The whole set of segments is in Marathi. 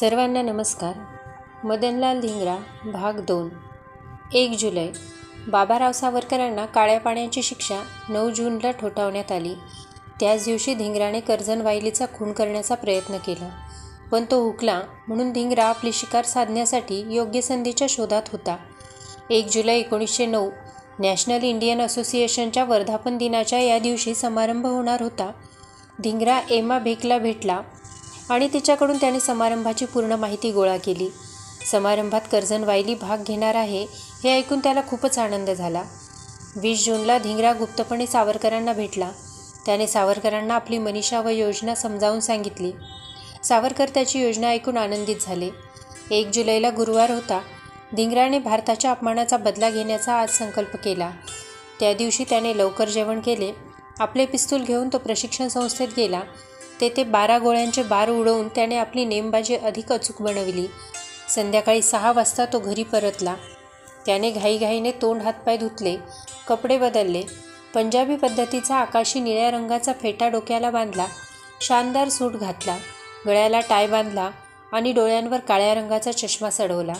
सर्वांना नमस्कार. मदनलाल धिंगरा भाग दोन. एक जुलै बाबाराव सावरकरांना काळ्या पाण्याची शिक्षा नऊ जूनला ठोठावण्यात आली. त्याच दिवशी धिंगराने कर्जन वाहिलीचा खून करण्याचा प्रयत्न केला. पण तो हुकला म्हणून धिंगरा आपली शिकार साधण्यासाठी योग्य संधीच्या शोधात होता. एक जुलै एकोणीसशे नऊ नॅशनल इंडियन असोसिएशनच्या वर्धापन दिनाच्या या दिवशी समारंभ होणार होता. धिंगरा एमा भेकला भेटला आणि तिच्याकडून त्याने समारंभाची पूर्ण माहिती गोळा केली. समारंभात कर्जन वायली भाग घेणार आहे हे ऐकून त्याला खूपच आनंद झाला. वीस जूनला धिंगरा गुप्तपणे सावरकरांना भेटला. त्याने सावरकरांना आपली मनीषा व योजना समजावून सांगितली. सावरकर त्याची योजना ऐकून आनंदित झाले. एक जुलैला गुरुवार होता. धिंगराने भारताच्या अपमानाचा बदला घेण्याचा आज संकल्प केला. त्या दिवशी त्याने लवकर जेवण केले. आपले पिस्तूल घेऊन तो प्रशिक्षण संस्थेत गेला. तेथे बारा गोळ्यांचे बार उडवून त्याने आपली नेमबाजी अधिक अचूक बनविली. संध्याकाळी सहा वाजता तो घरी परतला. त्याने घाईघाईने तोंड हातपाय धुतले कपडे बदलले पंजाबी पद्धतीचा आकाशी निळ्या रंगाचा फेटा डोक्याला बांधला शानदार सूट घातला गळ्याला टाय बांधला आणि डोळ्यांवर काळ्या रंगाचा चष्मा चढवला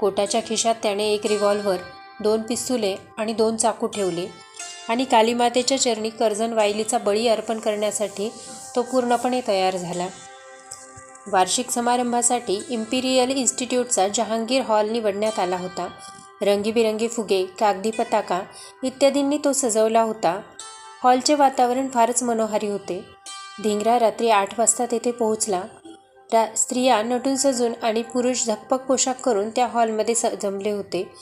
कोटाच्या खिशात त्याने एक रिव्हॉल्व्हर दोन पिस्तुले आणि दोन चाकू ठेवले. आणि कालीमातेच्या चरणी कर्जन वायलीचा बळी अर्पण करण्यासाठी तो पूर्णपणे तयार झाला. वार्षिक समारंभासाठी इम्पिरियल इन्स्टिट्यूटचा जहांगीर हॉल निवडण्यात आला होता. रंगीबिरंगी फुगे कागदी पताका इत्यादींनी तो सजवला होता. हॉलचे वातावरण फारच मनोहारी होते. धिंगरा रात्री आठ वाजता तेथे पोहोचला. रा स्त्रिया नटून सजून आणि पुरुष झकपक पोशाख करून त्या हॉलमध्ये स जमले होते.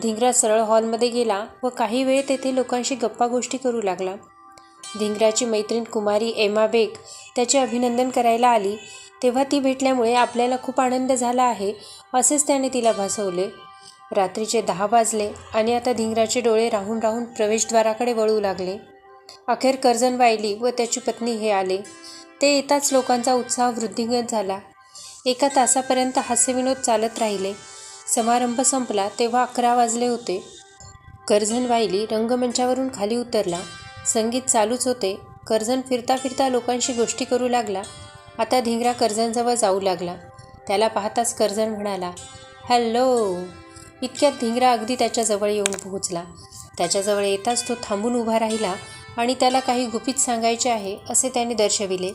धिंगरा सरळ हॉलमध्ये गेला व काही वेळ तेथे लोकांशी गप्पा गोष्टी करू लागला. धिंगराची मैत्रीण कुमारी एमा बेग त्याचे अभिनंदन करायला आली. तेव्हा ती भेटल्यामुळे आपल्याला खूप आनंद झाला आहे असेच त्याने तिला भासवले. रात्रीचे दहा वाजले आणि आता धिंगराचे डोळे राहून राहून प्रवेशद्वाराकडे वळू लागले. अखेर कर्जन वायली व त्याची पत्नी हे आले. ते येताच लोकांचा उत्साह वृद्धिंगत झाला. एका तासापर्यंत हास्यविनोद चालत राहिले. समारंभ संपला तेव्हा अकरा वाजले होते. कर्जन वायली रंगमंचावरून खाली उतरला. संगीत चालूच होते. कर्जन फिरता फिरता लोकांशी गोष्टी करू लागला. आता धिंगरा कर्झनजवळ जाऊ लागला. त्याला पाहताच कर्झन म्हणाला हॅलो. इतक्यात धिंगरा अगदी त्याच्याजवळ येऊन पोहोचला. त्याच्याजवळ येताच तो थांबून उभा राहिला आणि त्याला काही गुपित सांगायचे आहे असे त्याने दर्शविले.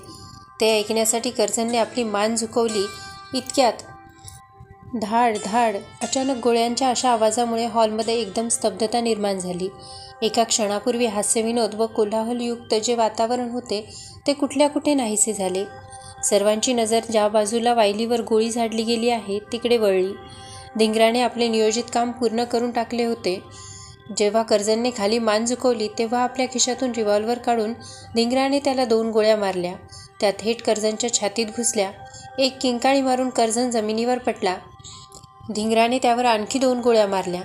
ते ऐकण्यासाठी कर्जनने आपली मान झुकवली. इतक्यात धाड धाड. अचानक गोळ्यांच्या अशा आवाजामुळे हॉलमध्ये एकदम स्तब्धता निर्माण झाली. एका क्षणापूर्वी हास्यविनोद व कोलाहलयुक्त जे वातावरण होते ते कुठल्या कुठे नाहीसे झाले. सर्वांची नजर ज्या बाजूला वायलीवर गोळी झाडली गेली आहे तिकडे वळली. धिंगराने आपले नियोजित काम पूर्ण करून टाकले होते. जेव्हा कर्जनने खाली मान झुकवली तेव्हा आपल्या खिशातून रिव्हॉल्वर काढून धिंगराने त्याला दोन गोळ्या मारल्या. त्या थेट कर्जनच्या छातीत घुसल्या. एक किंकाळी मारून कर्जन जमिनीवर पडला. धिंगराने त्यावर आणखी दोन गोळ्या मारल्या.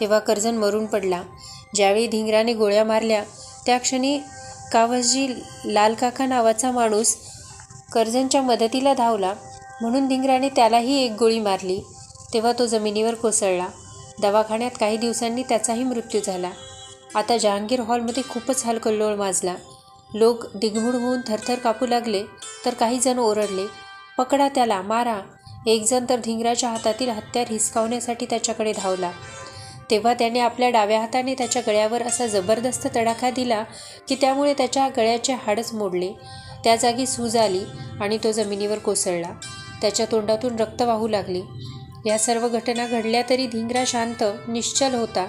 तेव्हा कर्जन मरून पडला. ज्यावेळी धिंगराने गोळ्या मारल्या त्या क्षणी कावसजी लालकाका नावाचा माणूस कर्जनच्या मदतीला धावला. म्हणून धिंगराने त्यालाही एक गोळी मारली. तेव्हा तो जमिनीवर कोसळला. दवाखान्यात काही दिवसांनी त्याचाही मृत्यू झाला. आता जहांगीर हॉलमध्ये खूपच हलकल्लोळ माजला. लोक दिगमूड होऊन थरथर कापू लागले तर काही जण ओरडले पकडा त्याला मारा. एकजण तर धिंगराच्या हातातील हत्यार हिसकावण्यासाठी त्याच्याकडे धावला. तेव्हा त्याने आपल्या डाव्या हाताने त्याच्या गळ्यावर असा जबरदस्त तडाखा दिला की त्यामुळे त्याच्या गळ्याचे हाडच मोडले. त्या जागी सूज आली आणि तो जमिनीवर कोसळला. त्याच्या तोंडातून रक्त वाहू लागले. या सर्व घटना घडल्या तरी धिंगरा शांत निश्चल होता.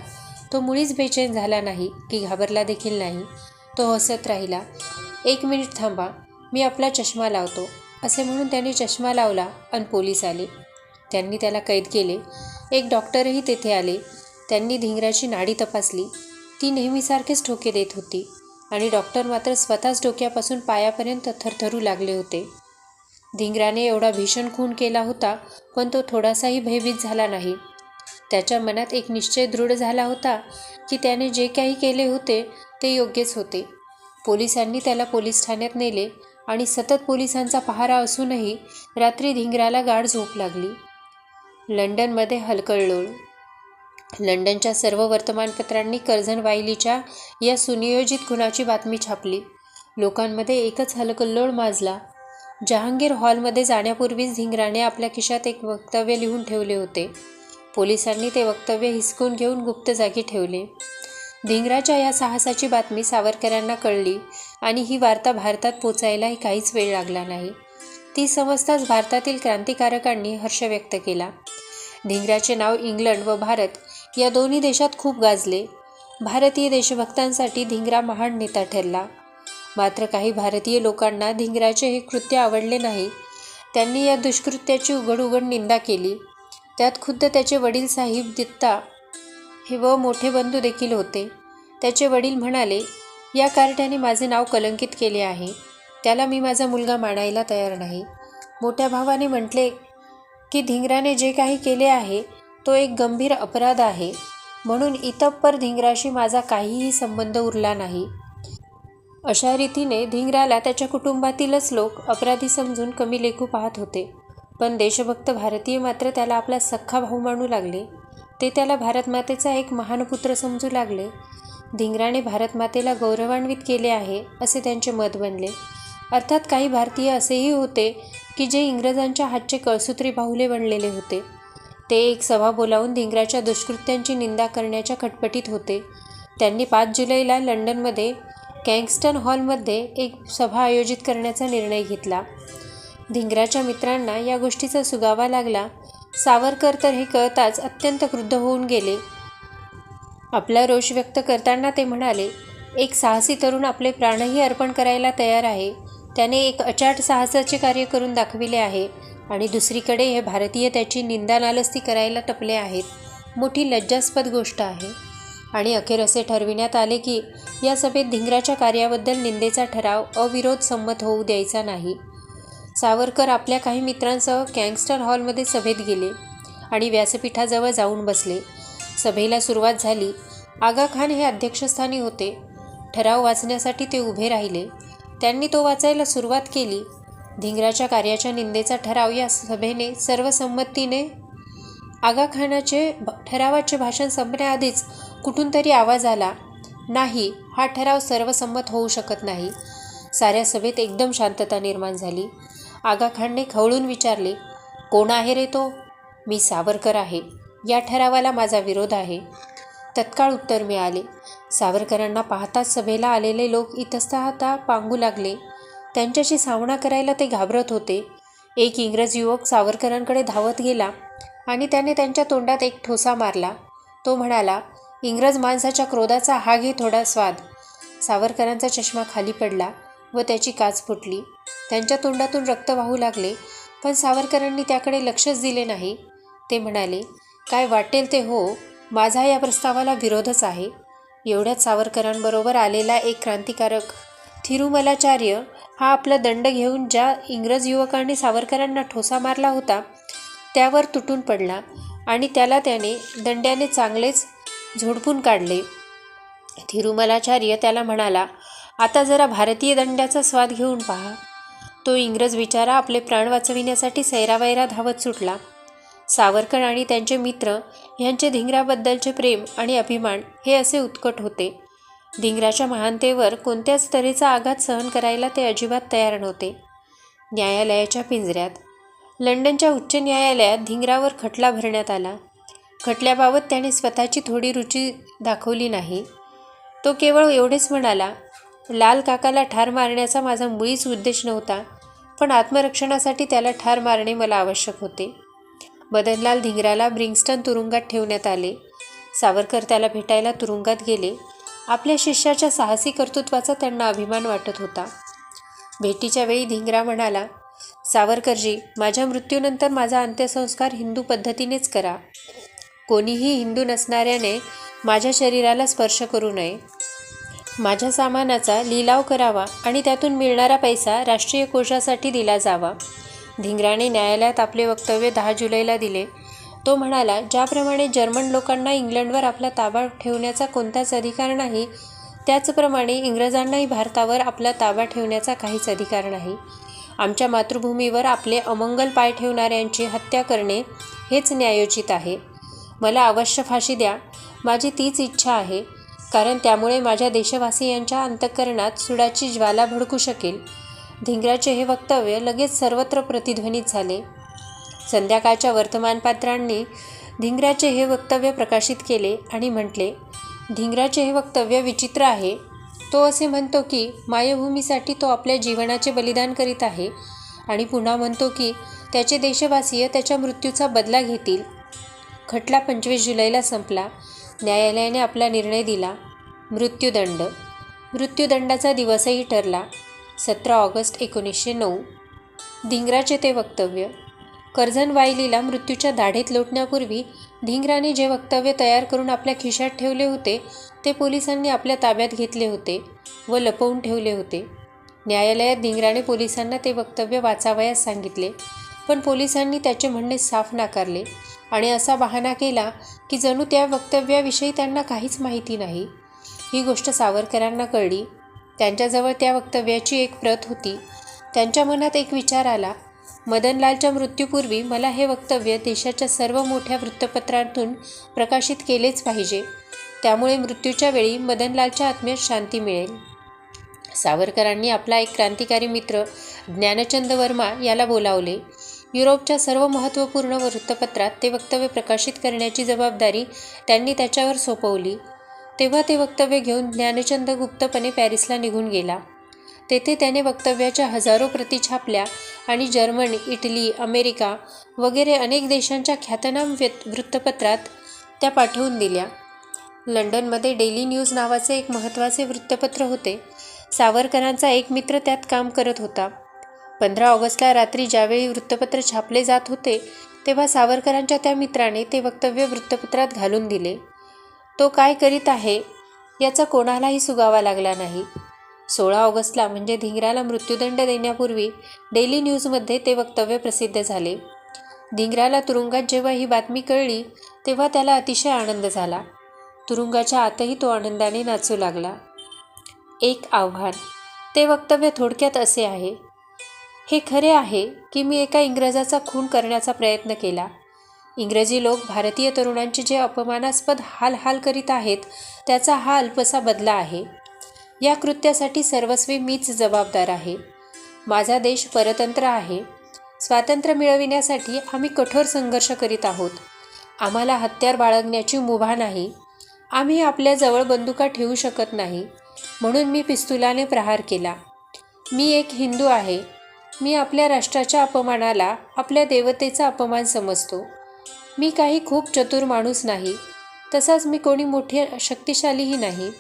तो मुळीच बेचैन झाला नाही की घाबरला देखील नाही. तो हसत राहिला. एक मिनिट थांबा. मी आपला चष्मा लावतो. असे म्हणून त्याने चष्मा लावला आणि पोलीस आले. त्यांनी त्याला कैद केले. एक डॉक्टरही तेथे आले. त्यांनी धिंगराची नाडी तपासली. ती नेहमीसारखेच ठोके देत होती आणि डॉक्टर मात्र स्वतःच डोक्यापासून पायापर्यंत थरथरू लागले होते. धिंगराने एवढा भीषण खून केला होता पण तो थोडासाही भयभीत झाला नाही. त्याच्या मनात एक निश्चय दृढ झाला होता की त्याने जे काही केले होते ते योग्यच होते. पोलिसांनी त्याला पोलीस ठाण्यात नेले आणि सतत पोलिसांचा पहारा असूनही रात्री धिंगराला गाढ झोप लागली. लंडनमध्ये हलकळलोळ. लंडनच्या सर्व वर्तमानपत्रांनी कर्झन वायलीच्या या सुनियोजित खुनाची बातमी छापली. लोकांमध्ये एकच हलकल्लोळ माजला. जहांगीर हॉलमध्ये जाण्यापूर्वीच धिंगराने आपल्या खिशात एक वक्तव्य लिहून ठेवले होते. पोलिसांनी ते वक्तव्य हिसकून घेऊन गुप्त जागी ठेवले. धिंगराच्या या साहसाची बातमी सावरकरांना कळली आणि ही वार्ता भारतात पोचायलाही काहीच वेळ लागला नाही. ती समजताच भारतातील क्रांतिकारकांनी हर्ष व्यक्त केला. धिंगराचे नाव इंग्लंड व भारत या दोन्ही देशात खूप गाजले. भारतीय देशभक्तांसाठी धिंगरा महान नेता ठरला. मात्र काही भारतीय लोकांना धिंगराचे हे कृत्य आवडले नाही. त्यांनी या दुष्कृत्याची उघड उघड निंदा केली. त्यात खुद्द त्याचे वडील साहिब दित्ता हे व मोठे बंधू देखील होते. त्याचे वडील म्हणाले या कार्ट्याने माझे नाव कलंकित केले आहे. त्याला मी माझा मुलगा मानायला तयार नाही. मोठ्या भावाने म्हटले की धिंगराने जे काही केले आहे तो एक गंभीर अपराध आहे. म्हणून इतप्पर धिंगराशी माझा काहीही संबंध उरला नाही. अशा रीतीने धिंगराला त्याच्या कुटुंबातीलच लोक अपराधी समजून कमी लेखू पाहत होते. पण देशभक्त भारतीय मात्र त्याला आपला सख्खा भाऊ मानू लागले. ते त्याला भारतमातेचा एक महान पुत्र समजू लागले. धिंगराने भारतमातेला गौरवान्वित केले आहे असे त्यांचे मत बनले. अर्थात काही भारतीय असेही होते की जे इंग्रजांच्या हातचे कळसूत्री बाहुले बनलेले होते. ते एक सभा बोलावून धिंगराच्या दुष्कृत्यांची निंदा करण्याच्या खटपटीत होते. त्यांनी पाच जुलैला लंडनमध्ये कँगस्टन हॉलमध्ये एक सभा आयोजित करण्याचा निर्णय घेतला. धिंगराच्या मित्रांना या गोष्टीचा सुगावा लागला सावरकर तर हे कळताच अत्यंत क्रुद्ध होऊन गेले. आपला रोष व्यक्त करताना ते म्हणाले एक साहसी तरुण आपले प्राणही अर्पण करायला तयार आहे. त्याने एक अचाट साहसाचे कार्य करून दाखविले आहे आणि दुसरीकडे हे भारतीय त्याची निंदा नालस्ती करायला टपले आहेत. मोठी लज्जास्पद गोष्ट आहे. आणि अखेर असे ठरविण्यात आले की या सभेत धिंगराच्या कार्याबद्दल निंदेचा ठराव अविरोध संमत होऊ द्यायचा नाही. सावरकर आपल्या काही मित्रांसह गँगस्टर हॉलमध्ये सभेत गेले आणि व्यासपीठाजवळ जाऊन बसले. सभेला सुरुवात झाली. आगा खान हे अध्यक्षस्थानी होते. ठराव वाचण्यासाठी ते उभे राहिले. त्यांनी तो वाचायला सुरुवात केली. धिंगराच्या कार्याच्या निंदेचा ठराव या सभेने सर्वसंमतीने आगा खानाचे ठरावाचे भाषण संपण्याआधीच कुठून तरी आवाज आला. नाही हा ठराव सर्वसंमत होऊ शकत नाही. साऱ्या सभेत एकदम शांतता निर्माण झाली. आगाखानने खवळून विचारले कोण आहे रे तो? मी सावरकर आहे. या ठरावाला माझा विरोध आहे. तत्काळ उत्तर मिळाले. सावरकरांना पाहताच सभेला आलेले लोक इतस्तहता पांगू लागले. त्यांच्याशी सामना करायला ते घाबरत होते. एक इंग्रज युवक सावरकरांकडे धावत गेला आणि त्याने त्यांच्या तोंडात एक ठोसा मारला. तो म्हणाला इंग्रज माणसाच्या क्रोधाचा हा घे थोडा स्वाद. सावरकरांचा चष्मा खाली पडला व त्याची काच फुटली. त्यांच्या तोंडातून रक्त वाहू लागले पण सावरकरांनी त्याकडे लक्षच दिले नाही. ते म्हणाले काय वाटेल ते हो माझा या प्रस्तावाला विरोधच आहे. एवढ्याच सावरकरांबरोबर आलेला एक क्रांतिकारक थिरुमलाचार्य हा आपला दंड घेऊन ज्या इंग्रज युवकांनी सावरकरांना ठोसा मारला होता त्यावर तुटून पडला आणि त्याला त्याने दंड्याने चांगलेच झोडपून काढले. थिरुमलाचार्य त्याला म्हणाला आता जरा भारतीय दंड्याचा स्वाद घेऊन पहा. तो इंग्रज विचारा आपले प्राण वाचविण्यासाठी सैरावैरा धावत सुटला. सावरकर आणि त्यांचे मित्र यांचे धिंगराबद्दलचे प्रेम आणि अभिमान हे असे उत्कट होते. धिंगराच्या महानतेवर कोणत्याच तऱ्हेचा आघात सहन करायला ते अजिबात तयार नव्हते. न्यायालयाच्या पिंजऱ्यात लंडनच्या उच्च न्यायालयात धिंगरावर खटला भरण्यात आला. खटल्याबाबत त्याने स्वतःची थोडी रुची दाखवली नाही. तो केवळ एवढेच म्हणाला लाल काकाला ठार मारण्याचा माझा मुळीच उद्देश नव्हता. पण आत्मरक्षणासाठी त्याला ठार मारणे मला आवश्यक होते. मदनलाल धिंगराला ब्रिंगस्टन तुरुंगात ठेवण्यात आले. सावरकर त्याला भेटायला तुरुंगात गेले. आपल्या शिष्याच्या साहसी कर्तृत्वाचा त्यांना अभिमान वाटत होता. भेटीच्या वेळी धिंगरा म्हणाला सावरकरजी माझ्या मृत्यूनंतर माझा अंत्यसंस्कार हिंदू पद्धतीनेच करा. कोणीही हिंदू नसणाऱ्याने माझ्या शरीराला स्पर्श करू नये. माझ्या सामानाचा लिलाव करावा आणि त्यातून मिळणारा पैसा राष्ट्रीय कोशासाठी दिला जावा. धिंगराने न्यायालयात आपले वक्तव्य दहा जुलैला दिले. तो म्हणाला ज्याप्रमाणे जर्मन लोकांना इंग्लंडवर आपला ताबा ठेवण्याचा कोणताच अधिकार नाही त्याचप्रमाणे इंग्रजांनाही भारतावर आपला ताबा ठेवण्याचा काहीच अधिकार नाही. आमच्या मातृभूमीवर आपले अमंगल पाय ठेवणाऱ्यांची हत्या करणे हेच न्यायोचित आहे. मला अवश्य फाशी द्या. माझी तीच इच्छा आहे. कारण त्यामुळे माझ्या देशवासियांच्या अंतःकरणात सुडाची ज्वाला भडकू शकेल. धिंगराचे हे वक्तव्य लगेच सर्वत्र प्रतिध्वनित झाले. संध्याकाळच्या वर्तमानपत्रांनी धिंगराचे हे वक्तव्य प्रकाशित केले आणि म्हटले धिंगराचे हे वक्तव्य विचित्र आहे. तो असे म्हणतो की मायभूमीसाठी तो आपल्या जीवनाचे बलिदान करीत आहे आणि पुन्हा म्हणतो की त्याचे देशवासीय त्याच्या मृत्यूचा बदला घेतील. खटला पंचवीस जुलैला संपला. न्यायालयाने आपला निर्णय दिला. मृत्यूदंड. मृत्यूदंडाचा दिवसही ठरला. सतरा ऑगस्ट एकोणीसशे नऊ. धिंगराचे ते वक्तव्य. कर्झन वायलीला मृत्यूच्या दाढेत लोटण्यापूर्वी धिंगराने जे वक्तव्य तयार करून आपल्या खिशात ठेवले होते ते पोलिसांनी आपल्या ताब्यात घेतले होते व लपवून ठेवले होते. न्यायालयात धिंगराने पोलिसांना ते वक्तव्य वाचावयास सांगितले. पण पोलिसांनी त्याचे म्हणणे साफ नाकारले. आणि असा बहाणा केला की जणू त्या वक्तव्याविषयी त्यांना काहीच माहिती नाही. ही गोष्ट सावरकरांना कळली. त्यांच्याजवळ त्या वक्तव्याची एक प्रत होती. त्यांच्या मनात एक विचार आला. मदनलालच्या मृत्यूपूर्वी मला हे वक्तव्य देशाच्या सर्व मोठ्या वृत्तपत्रांतून प्रकाशित केलेच पाहिजे. त्यामुळे मृत्यूच्या वेळी मदनलालच्या आत्म्यात शांती मिळेल. सावरकरांनी आपला एक क्रांतिकारी मित्र ज्ञानचंद वर्मा याला बोलावले. युरोपच्या सर्व महत्त्वपूर्ण वृत्तपत्रात ते वक्तव्य प्रकाशित करण्याची जबाबदारी त्यांनी त्याच्यावर सोपवली. तेव्हा ते वक्तव्य घेऊन ज्ञानचंद गुप्तपणे पॅरिसला निघून गेला. तेथे त्याने वक्तव्याच्या हजारो प्रती छापल्या आणि जर्मन इटली अमेरिका वगैरे अनेक देशांच्या ख्यातनाम व्यत वृत्तपत्रात त्या पाठवून दिल्या. लंडनमध्ये डेली न्यूज नावाचे एक महत्त्वाचे वृत्तपत्र होते. सावरकरांचा एक मित्र त्यात काम करत होता. पंधरा ऑगस्टला रात्री ज्यावेळी वृत्तपत्र छापले जात होते तेव्हा सावरकरांच्या त्या मित्राने ते वक्तव्य वृत्तपत्रात घालून दिले. तो काय करीत आहे? याचा कोणालाही सुगावा लागला नाही. सोळा ऑगस्टला म्हणजे धिंगराला मृत्यूदंड देण्यापूर्वी डेली न्यूजमध्ये ते वक्तव्य प्रसिद्ध झाले. धिंगराला तुरुंगात जेव्हा ही बातमी कळली तेव्हा त्याला अतिशय आनंद झाला. तुरुंगाच्या आतही तो आनंदाने नाचू लागला. एक आव्हान. ते वक्तव्य थोडक्यात असे आहे. हे खरे आहे की मी एका इंग्रजाचा खून करण्याचा प्रयत्न केला. इंग्रजी लोक भारतीय तरुणांचे जे अपमानास्पद हाल हाल करीत आहेत त्याचा हा अल्पसा बदला आहे. या कृत्यासाठी सर्वस्वी मीच जबाबदार आहे. माझा देश परतंत्र आहे. स्वातंत्र्य मिळविण्यासाठी आम्ही कठोर संघर्ष करीत आहोत. आम्हाला हत्यार बाळगण्याची मुभा नाही. आम्ही आपल्याजवळ बंदुका ठेवू शकत नाही. म्हणून मी पिस्तुलाने प्रहार केला. मी एक हिंदू आहे. मी आपल्या राष्ट्राच्या अपमानाला आपल्या देवतेचा अपमान समजतो. मी काही खूप चतुर माणूस नाही. तसाच मी कोणी मोठी शक्तिशालीही नाही.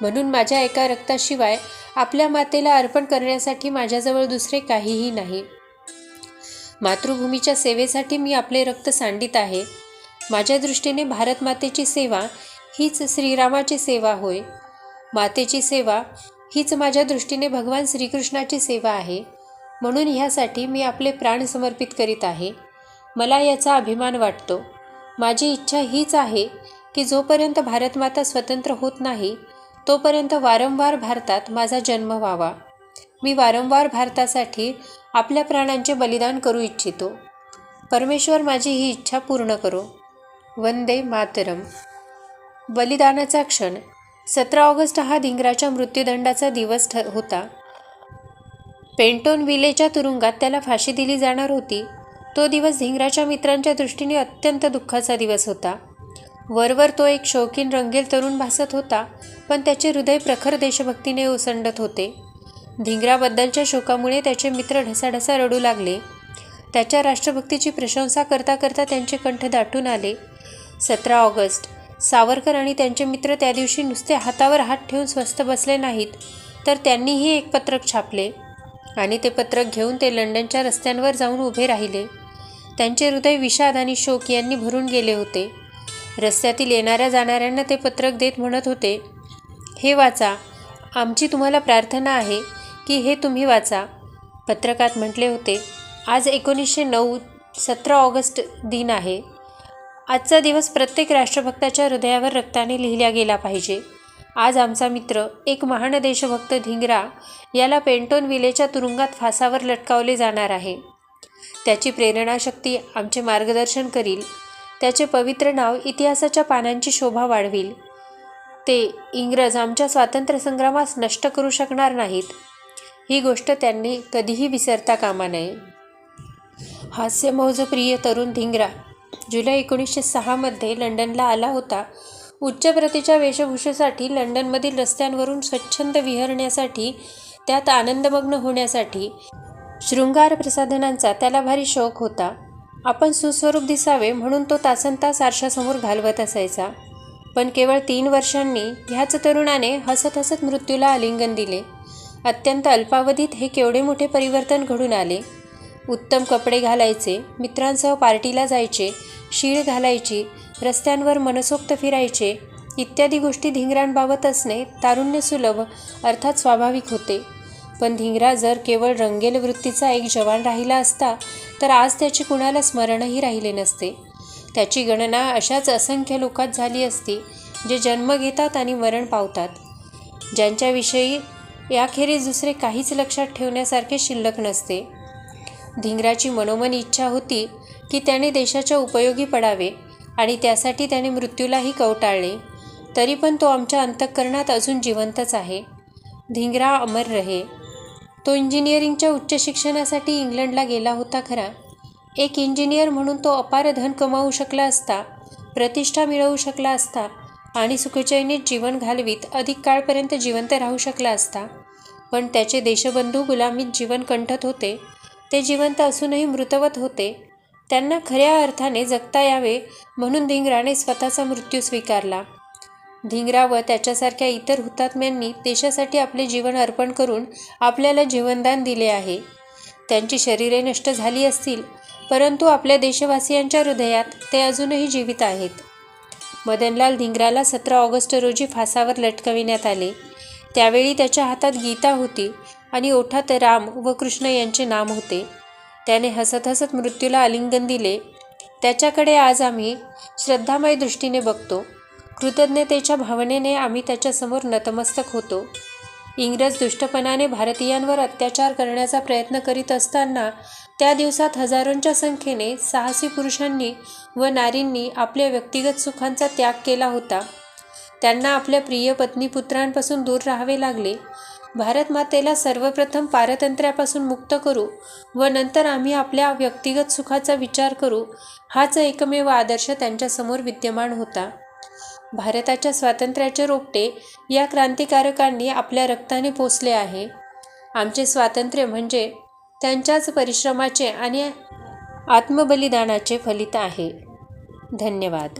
म्हणून माझ्या एका रक्ताशिवाय आपल्या मातेला अर्पण करण्यासाठी माझ्याजवळ दुसरे काहीही नाही. मातृभूमीच्या सेवेसाठी मी आपले रक्त सांडित आहे. माझ्या दृष्टीने भारत मातेची सेवा हीच श्रीरामाची सेवा होय. मातेची सेवा हीच माझ्या दृष्टीने भगवान श्रीकृष्णाची सेवा आहे. म्हणून ह्यासाठी मी आपले प्राण समर्पित करीत आहे. मला याचा अभिमान वाटतो. माझी इच्छा हीच आहे की जोपर्यंत भारतमाता स्वतंत्र होत नाही तोपर्यंत वारंवार भारतात माझा जन्म व्हावा. मी वारंवार भारतासाठी आपल्या प्राणांचे बलिदान करू इच्छितो. परमेश्वर माझी ही इच्छा पूर्ण करो. वंदे मातरम. बलिदानाचा क्षण. सतरा ऑगस्ट हा धिंगराच्या मृत्यूदंडाचा दिवस ठ होता. पेंटोन विलेच्या तुरुंगात त्याला फाशी दिली जाणार होती. तो दिवस धिंगराच्या मित्रांच्या दृष्टीने अत्यंत दुःखाचा दिवस होता. वरवर तो एक शौकीन रंगेल तरुण भासत होता पण त्याचे हृदय प्रखर देशभक्तीने ओसंडत होते. धिंगराबद्दलच्या शोकामुळे त्याचे मित्र ढसाढसा रडू लागले. त्याच्या राष्ट्रभक्तीची प्रशंसा करता करता त्यांचे कंठ दाटून आले. सतरा ऑगस्ट. सावरकर आणि त्यांचे मित्र त्या दिवशी नुसते हातावर हात ठेवून स्वस्थ बसले नाहीत तर त्यांनीही एक पत्रक छापले. आणि ते पत्रक घेऊन ते लंडनच्या रस्त्यांवर जाऊन उभे राहिले. त्यांचे हृदय विषाद आणि शोक यांनी भरून गेले होते. रस्त्यातील येणाऱ्या जाणाऱ्यांना ते पत्रक देत म्हणत होते हे वाचा आमची तुम्हाला प्रार्थना आहे की हे तुम्ही वाचा. पत्रकात म्हटले होते आज एकोणीसशे नऊ सतरा ऑगस्ट दिन आहे. आजचा दिवस प्रत्येक राष्ट्रभक्ताच्या हृदयावर रक्ताने लिहिला गेला पाहिजे. आज आमचा मित्र एक महान देशभक्त धिंगरा याला पेंटोन विलेच्या तुरुंगात फासावर लटकावले जाणार आहे. त्याची प्रेरणाशक्ती आमचे मार्गदर्शन करील. त्याचे पवित्र नाव इतिहासाच्या पानांची शोभा वाढविल. ते इंग्रज आमच्या स्वातंत्र्यसंग्रामास नष्ट करू शकणार नाहीत. ही गोष्ट त्यांनी कधीही विसरता कामा नये. हास्यमौजप्रिय तरुण धिंगरा जुलै एकोणीसशे सहामध्ये लंडनला आला होता. उच्च प्रतीच्या वेशभूषेसाठी लंडनमधील रस्त्यांवरून स्वच्छंद विहरण्यासाठी त्यात आनंदमग्न होण्यासाठी शृंगार प्रसाधनांचा त्याला भारी शौक होता. आपण सुस्वरूप दिसावे म्हणून तो तासनतास आरशासमोर घालवत असायचा. पण केवळ तीन वर्षांनी ह्याच तरुणाने हसत हसत मृत्यूला आलिंगन दिले. अत्यंत अल्पावधीत हे केवढे मोठे परिवर्तन घडून आले. उत्तम कपडे घालायचे मित्रांसह पार्टीला जायचे शीळ घालायची रस्त्यांवर मनसोक्त फिरायचे इत्यादी गोष्टी धिंगरांबाबत असणे तारुण्यसुलभ अर्थात स्वाभाविक होते. पण धिंगरा जर केवळ रंगेल वृत्तीचा एक जवान राहिला असता तर आज त्याचे कुणाला स्मरणही राहिले नसते. त्याची गणना अशाच असंख्य लोकात झाली असती जे जन्म घेतात आणि मरण पावतात. ज्यांच्याविषयी याखेरीज दुसरे काहीच लक्षात ठेवण्यासारखे शिल्लक नसते. धिंगराची मनोमन इच्छा होती की त्याने देशाच्या उपयोगी पडावे आणि त्यासाठी त्याने मृत्यूलाही कवटाळले. तरी पण तो आमच्या अंतःकरणात अजून जिवंतच आहे. धिंगरा अमर रहे. तो इंजिनिअरिंगच्या उच्च शिक्षणासाठी इंग्लंडला गेला होता खरा. एक इंजिनियर म्हणून तो अपार धन कमावू शकला असता प्रतिष्ठा मिळवू शकला असता आणि सुखचैनीत जीवन घालवीत अधिक काळपर्यंत जिवंत राहू शकला असता. पण त्याचे देशबंधू गुलामीत जीवन कंठत होते. ते जिवंत असूनही मृतवत होते. त्यांना खऱ्या अर्थाने जगता यावे म्हणून धिंगराने स्वतःचा मृत्यू स्वीकारला. धिंगरा व त्याच्यासारख्या इतर हुतात्म्यांनी देशासाठी आपले जीवन अर्पण करून आपल्याला जीवनदान दिले आहे. त्यांची शरीरे नष्ट झाली असतील परंतु आपल्या देशवासियांच्या हृदयात ते अजूनही जीवित आहेत. मदनलाल धिंगराला सतरा ऑगस्ट रोजी फासावर लटकविण्यात आले. त्यावेळी त्याच्या हातात गीता होती आणि ओठात राम व कृष्ण यांचे नाम होते. त्याने हसत हसत मृत्यूला आलिंगन दिले. त्याच्याकडे आज आम्ही श्रद्धामय दृष्टीने बघतो. कृतज्ञतेच्या भावनेने आम्ही त्याच्यासमोर नतमस्तक होतो. इंग्रज दुष्टपणाने भारतीयांवर अत्याचार करण्याचा प्रयत्न करीत असताना त्या दिवसात हजारोंच्या संख्येने साहसी पुरुषांनी व नारींनी आपल्या व्यक्तिगत सुखांचा त्याग केला होता. त्यांना आपल्या प्रिय पत्नी पुत्रांपासून दूर राहावे लागले. भारत मातेला सर्वप्रथम पारतंत्र्यापासून मुक्त करू व नंतर आम्ही आपल्या व्यक्तिगत सुखाचा विचार करू हाच एकमेव आदर्श त्यांच्यासमोर विद्यमान होता. भारताच्या स्वातंत्र्याचे रोपटे या क्रांतिकारकांनी आपल्या रक्ताने पोचले आहे. आमचे स्वातंत्र्य म्हणजे त्यांच्याच परिश्रमाचे आणि आत्मबलिदानाचे फलित आहे. धन्यवाद.